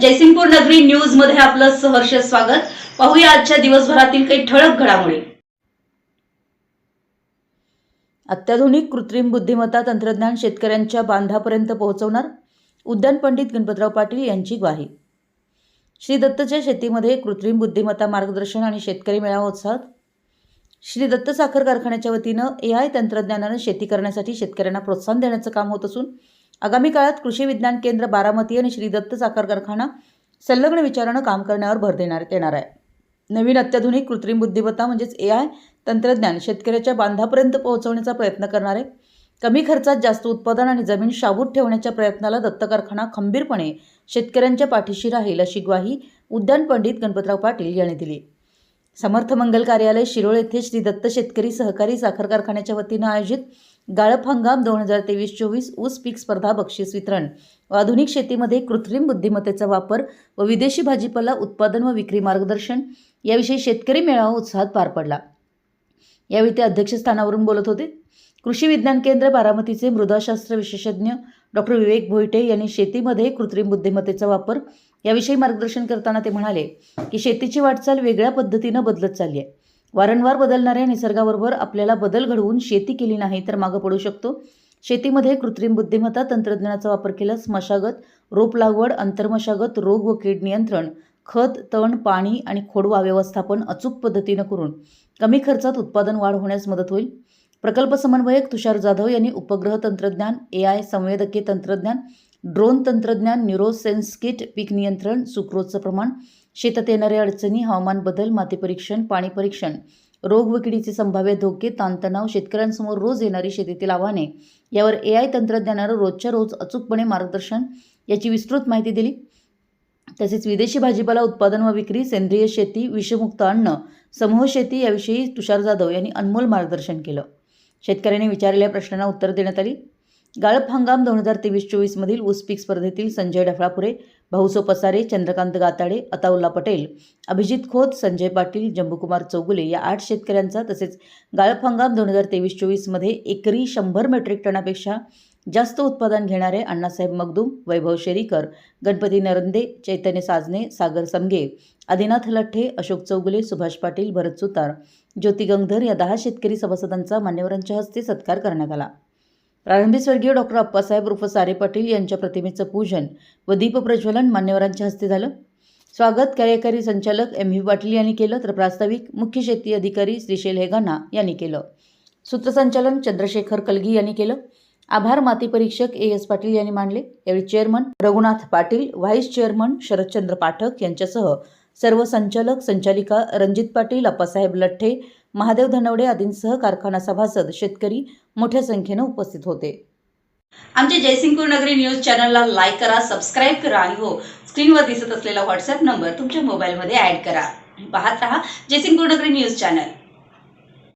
जयसिंगपूर नगरी न्यूजमध्ये आपलं सहर्ष स्वागत. पाहूया आजच्या दिवसभरातील काही ठळक घडामोडी. अत्याधुनिक कृत्रिम बुद्धिमत्ता तंत्रज्ञान शेतकऱ्यांच्या बांधापर्यंत पोहोचवणार उद्यान पंडित गणपतराव पाटील यांची ग्वाही. श्री दत्तच्या शेतीमध्ये कृत्रिम बुद्धिमत्ता मार्गदर्शन आणि शेतकरी मेळावा उत्साहात. श्री दत्त साखर कारखान्याच्या वतीनं ए आय तंत्रज्ञानानं शेती करण्यासाठी शेतकऱ्यांना प्रोत्साहन देण्याचं काम होत असून आगामी काळात कृषी विज्ञान केंद्र बारामती आणि श्री दत्त साखर कारखाना संलग्न विचारानं काम करण्यावर भर देण्यात येणार आहे. नवीन अत्याधुनिक कृत्रिम बुद्धिमत्ता म्हणजेच ए आय तंत्रज्ञान शेतकऱ्याच्या बांधापर्यंत पोहोचवण्याचा प्रयत्न करणार आहे. कमी खर्चात जास्त उत्पादन आणि जमीन शाबूत ठेवण्याच्या प्रयत्नाला दत्त कारखाना खंबीरपणे शेतकऱ्यांच्या पाठीशी राहील अशी ग्वाही उद्यान पंडित गणपतराव पाटील यांनी दिली. समर्थ मंगल कार्यालय शिरोळ येथे श्री दत्त शेतकरी सहकारी साखर कारखान्याच्या वतीनं आयोजित गाळप हंगाम दोन हजार तेवीस चोवीस ऊस पीक स्पर्धा बक्षीस वितरण. व आधुनिक शेतीमध्ये कृत्रिम बुद्धिमत्तेचा वापर व विदेशी भाजीपाला उत्पादन व विक्री मार्गदर्शन याविषयी शेतकरी मेळावा उत्साहात पार पडला. यावेळी ते अध्यक्षस्थानावरून बोलत होते. कृषी विज्ञान केंद्र बारामतीचे मृदाशास्त्र विशेषज्ञ डॉक्टर विवेक भोईटे यांनी शेतीमध्ये कृत्रिम बुद्धिमत्तेचा वापर याविषयी मार्गदर्शन करताना ते म्हणाले की शेतीची वाटचाल वेगळ्या पद्धतीनं बदलत चालली आहे. वारंवार बदलणाऱ्या निसर्गाबरोबर आपल्याला बदल घडवून शेती केली नाही तर मागं पडू शकतो. शेतीमध्ये कृत्रिम बुद्धिमत्ता तंत्रज्ञानाचा वापर केल्यास मशागत रोप लागवड अंतर्मशागत रोग व कीड नियंत्रण खत तण पाणी आणि खोडवा व्यवस्थापन अचूक पद्धतीनं करून कमी खर्चात उत्पादन वाढ होण्यास मदत होईल. प्रकल्प समन्वयक तुषार जाधव यांनी उपग्रह तंत्रज्ञान ए आय संवेदकीय तंत्रज्ञान ड्रोन तंत्रज्ञान न्यूरोसेन्स किट पीक नियंत्रण सुक्रोजचं प्रमाण शेतात येणाऱ्या अडचणी हवामान बदल माती परीक्षण पाणी परीक्षण. रोग व किडीचे संभाव्य धोके ताणतणाव शेतकऱ्यांसमोर रोज येणारी शेतीतील आव्हाने. यावर ए आय तंत्रज्ञानानं रोजच्या रोज अचूकपणे मार्गदर्शन याची विस्तृत माहिती दिली. तसेच विदेशी भाजीपाला उत्पादन व विक्री सेंद्रिय शेती विषमुक्त अन्न समूह शेती याविषयी तुषार जाधव यांनी अनमोल मार्गदर्शन केलं. शेतकऱ्यांनी विचारलेल्या प्रश्नांना उत्तर देण्यात आली. गाळप हंगाम दोन हजार तेवीस चोवीसमधील ऊस पीक स्पर्धेतील संजय डफळापुरे भाऊसो पसारे चंद्रकांत गाताडे अताउल्ला पटेल अभिजित खोत संजय पाटील जंबुकुमार चौगुले या आठ शेतकऱ्यांचा तसेच गाळप हंगाम दोन हजार तेवीस चोवीसमध्ये एकरी शंभर मेट्रिक टनापेक्षा जास्त उत्पादन घेणारे अण्णासाहेब मगदूम वैभव शेरीकर गणपती नरंदे चैतन्य साजने सागर समगे आदिनाथ लठ्ठे अशोक चौगुले सुभाष पाटील भरत सुतार ज्योती गंगधर या दहा शेतकरी सभासदांचा मान्यवरांच्या हस्ते सत्कार करण्यात आला. प्रारंभी स्वर्गीय डॉक्टर अप्पासाहेब उर्फ सारे पाटील यांच्या प्रतिमेचं पूजन व दीपप्रज्वलन मान्यवरांच्या हस्ते झालं. स्वागत कार्यकारी संचालक एम व्ही पाटील यांनी केलं तर प्रास्ताविक मुख्य शेती अधिकारी श्रीशैल हेगाना यांनी केलं. सूत्रसंचालन चंद्रशेखर कलगी यांनी केलं. आभार माती परीक्षक ए एस पाटील यांनी मांडले. यावेळी chairman Raghunath Patil vice chairman Sharadchandra Pathak यांच्यासह सर्व संचालक संचालिका रणजित पाटील अप्पासाहेब लठ्ठे महादेव धनवडे आदींसह कारखाना सभासद शेतकरी मोठ्या संख्येनं उपस्थित होते. आमच्या जयसिंगपूर नगरी न्यूज चॅनलला लाईक करा सबस्क्राईब करा आणि हो स्क्रीनवर दिसत असलेला व्हॉट्सअप नंबर तुमच्या मोबाईलमध्ये ॲड करा. पाहत राहा जयसिंगपूर नगरी न्यूज चॅनल.